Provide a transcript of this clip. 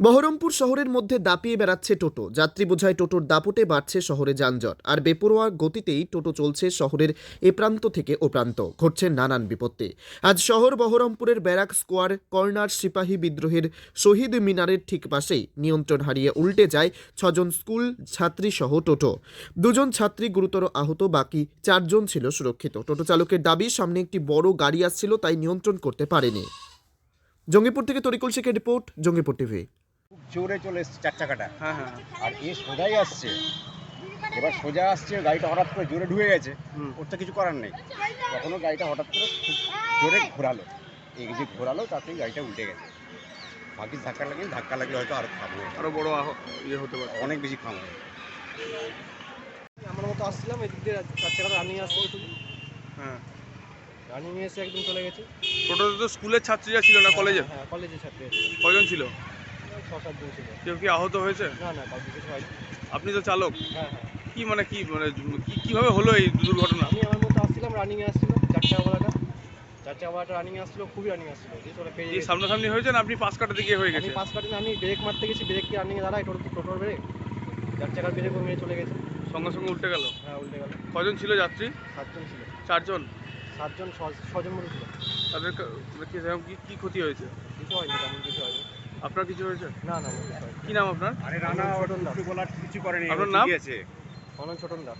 বহরমপুর শহরের মধ্যে দাপিয়ে বেড়াচ্ছে টোটো। যাত্রী বোঝায় টোটোর দাপটে বাড়ছে শহরে যানজট। আর বেপরোয়া গতিতেই টোটো চলছে শহরের এ প্রান্ত থেকে ও প্রান্ত। ঘটছে নানান বিপত্তি। আজ শহর বহরমপুরের ব্যারাক স্কোয়ার কর্নার সিপাহী বিদ্রোহের শহীদ মিনারের ঠিক পাশেই নিয়ন্ত্রণ হারিয়ে উল্টে যায় ছজন স্কুল ছাত্রী সহ টোটো। দুজন ছাত্রী গুরুতর আহত, বাকি চারজন ছিল সুরক্ষিত। টোটো চালকের দাবি, সামনে একটি বড় গাড়ি আসছিল, তাই নিয়ন্ত্রণ করতে পারেনি। জঙ্গিপুর থেকে তরিকুল শেখের রিপোর্ট, জঙ্গিপুর টিভি। খুব জোরে চলে এসছে চার চাকাটা হ্যাঁ হ্যাঁ। আর এ সোজাই আসছে। এবার সোজা আসছে গাড়িটা হঠাৎ করে জোরে ঢুকে গেছে। হুম। ওর তো কিছু করার নেই। তখনও গাড়িটা হঠাৎ করে খুব জোরে ঘোরালো। এই যে ঘোরালো তাতেই গাড়িটা উল্টে গেছে। বাকি ধাক্কা লাগলে ধাক্কা লাগলে হয়তো আরও খাব আরও বড় ইয়ে হতে পারে। অনেক বেশি খাব আমার মতো আসছিলাম এদিক দিয়ে চার চাকা রানিং আসছিল শুধু হ্যাঁ। রানিং এসে একদম চলে গেছে। টোটোতে তো স্কুলের ছাত্রীরা ছিল না কলেজে? হ্যাঁ কলেজে ছাত্রী কজন ছিল? ছ সাত জন ছিল। কেউ কি আহত হয়েছে? না না কাউকে কিছু হয়নি। আপনি তো চালক। হ্যাঁ হ্যাঁ। কি মানে কি মানে কি কীভাবে হলো এই দুর্ঘটনা? আমি আমার মতো আসছিলাম রানিংয়ে আসছিল চার চাকাওয়ালাটা চার চাকাওয়ালাটা রানিংয়ে আসছিল খুবই রানিং আসছিল দিয়ে চলে পেয়ে সামনাসামনি হয়েছে না আপনি পাশ কাটাতে গিয়ে হয়ে আমি গেছে? পাঁচ কাটিনি আমি ব্রেক মারতে গেছি ব্রেক কি রানিংয়ে দাঁড়ায় টোটো টোটোর ব্রেক চার চাকার ব্রেক মেরে চলে গেছে। সঙ্গে সঙ্গে উল্টে গেল? হ্যাঁ উল্টে গেল। কজন ছিল যাত্রী? সাতজন ছিল। চারজন? সাতজন ছজন মতো ছিল। তাদের মানে কি কি ক্ষতি হয়েছে? কিছু হয়নি তেমন কিছু হয়নি। আপনার কিছু হয়েছে? না না কি নাম আপনার? আরে রানা। কিছু করেনি আপনার নাম? আছে। অনন্ত ছোটন দা।